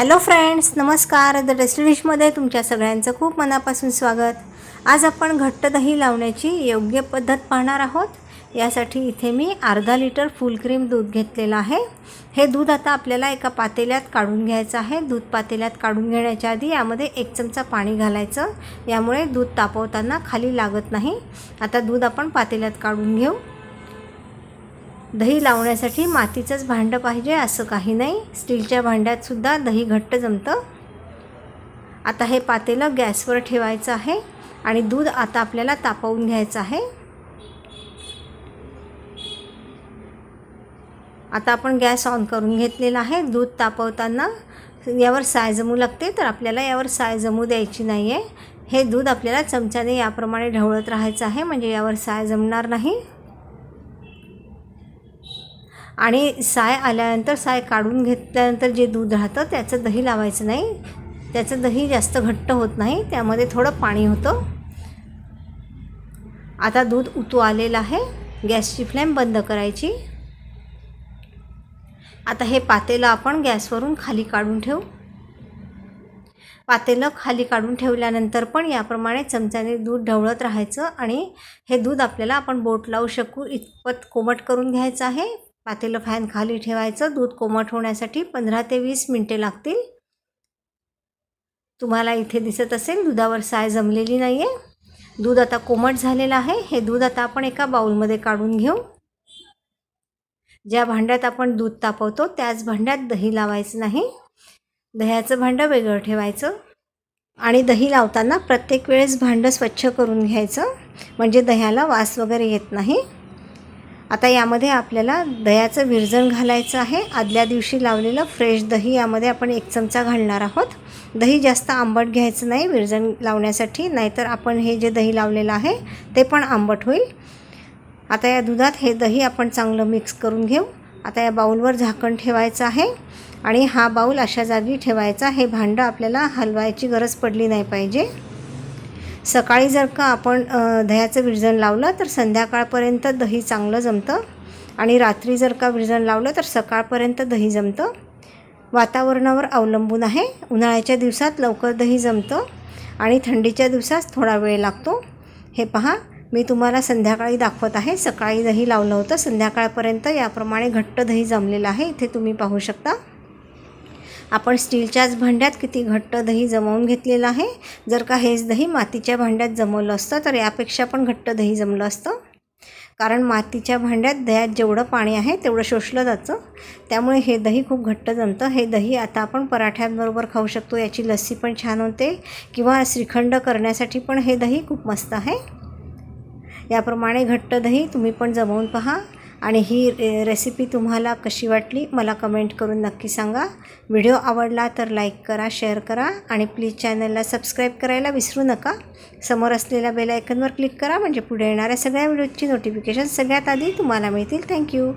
Hello friends नमस्कार. The tasty डिशमध्ये तुमच्या सगळ्यांचं खूप मनापासून स्वागत. आज आपण घट्ट दही लावण्याची योग्य पद्धत पाहणार आहोत. यासाठी इथे मी अर्धा लिटर फुल क्रीम दूध घेतलेलं आहे. हे दूध आता आपल्याला एका पातेल्यात काढून घ्यायचं आहे. दूध पातेल्यात काढून घेण्याच्या आधी यामध्ये एक चमचा पाणी घालायचं. यामुळे दूध तापवताना खाली लागत नाही. आता दूध आपण पातेल्यात काढून घेऊ. दही लावण्यासाठी मातीचंच भांडं पाहिजे असं काही नाही. स्टीलच्या भांड्यातसुद्धा दही घट्ट जमतं. आता हे पातेलं गॅसवर ठेवायचं आहे आणि दूध आता आपल्याला तापवून घ्यायचं आहे. आता आपण गॅस ऑन करून घेतलेला आहे. दूध तापवताना यावर साय जमू लागते तर आपल्याला यावर साय जमू द्यायची नाही आहे हे दूध आपल्याला चमच्याने याप्रमाणे ढवळत राहायचं आहे म्हणजे यावर साय जमणार नाही. आणि साय आल्यानंतर साय काढून घेतल्यानंतर जे दूध राहतं त्याचं दही लावायचं नाही. त्याचं दही जास्त घट्ट होत नाही. त्यामध्ये थोडं पाणी होतं. आता दूध उतू आलेलं आहे. गॅसची फ्लेम बंद करायची. आता हे पातेलं आपण गॅसवरून खाली काढून ठेवू. पातेलं खाली काढून ठेवल्यानंतर पण याप्रमाणे चमच्याने दूध ढवळत राहायचं आणि हे दूध आपल्याला आपण बोट लावू शकू. इतपत कोमट करून घ्यायचं आहे. पातेलं फॅन खाली ठेवायचं दूध कोमट होण्यासाठी पंधरा ते वीस मिनटे लागतील. तुम्हाला इथे दिसत असेल दुधावर साय जमलेली नाही आहे दूध आता कोमट झालेलं आहे. हे दूध आता आपण एका बाऊलमध्ये काढून घेऊ. ज्या भांड्यात आपण दूध तापवतो त्याच भांड्यात दही लावायचं नाही. दह्याचं भांडं वेगळं ठेवायचं. आणि दही लावताना प्रत्येक वेळेस भांडं स्वच्छ करून घ्यायचं. म्हणजे दह्याला वास वगैरे येत नाही. आता यामध्ये आपल्याला दह्याचं विरजण घालायचं आहे. आदल्या दिवशी लावलेलं फ्रेश दही यामध्ये आपण एक चमचा घालणार आहोत. दही जास्त आंबट घ्यायचं नाही विरजण लावण्यासाठी. नाहीतर आपण हे जे दही लावलेलं आहे ते पण आंबट होईल. आता या दुधात हे दही आपण चांगलं मिक्स करून घेऊ. आता या बाऊलवर झाकण ठेवायचं आहे आणि हा बाऊल अशा जागी ठेवायचा. हे भांडं आपल्याला हलवायची गरज पडली नाही पाहिजे. सकाळी जर का आपण दह्याचं विरजण लावलं तर संध्याकाळपर्यंत दही चांगलं जमतं आणि रात्री जर का विरजण लावलं तर सकाळपर्यंत दही जमतं. वातावरणावर अवलंबून आहे. उन्हाळ्याच्या दिवसात लवकर दही जमतं आणि थंडीच्या दिवसात थोडा वेळ लागतो. हे पहा मी तुम्हाला संध्याकाळी दाखवत आहे. सकाळी दही लावलं होतं. संध्याकाळपर्यंत याप्रमाणे घट्ट दही जमलेलं आहे. इथे तुम्ही पाहू शकता. आपण स्टीलच्याच भांड्यात किती घट्ट दही जमवून घेतलेलं आहे. जर का हेच दही मातीच्या भांड्यात जमवलं असतं तर यापेक्षा पण घट्ट दही जमलं असतं. कारण मातीच्या भांड्यात दह्यात जेवढं पाणी आहे तेवढं शोषलं जातं. त्यामुळे हे दही खूप घट्ट जमतं. हे दही आता आपण पराठ्यांबरोबर खाऊ शकतो याची लस्सी पण छान होते. किंवा श्रीखंड करण्यासाठी पण हे दही खूप मस्त आहे. याप्रमाणे घट्ट दही तुम्ही पण जमवून पहा. आणि ही रे रेसिपी तुम्हाला कशी वाटली मला कमेंट करून नक्की सांगा. व्हिडिओ आवडला तर लाईक करा शेअर करा आणि प्लीज चॅनलला सबस्क्राईब करायला विसरू नका. समोर असलेल्या बेल आयकनवर क्लिक करा म्हणजे पुढे येणाऱ्या सगळ्या व्हिडिओची नोटिफिकेशन सगळ्यात आधी तुम्हाला मिळतील. थँक्यू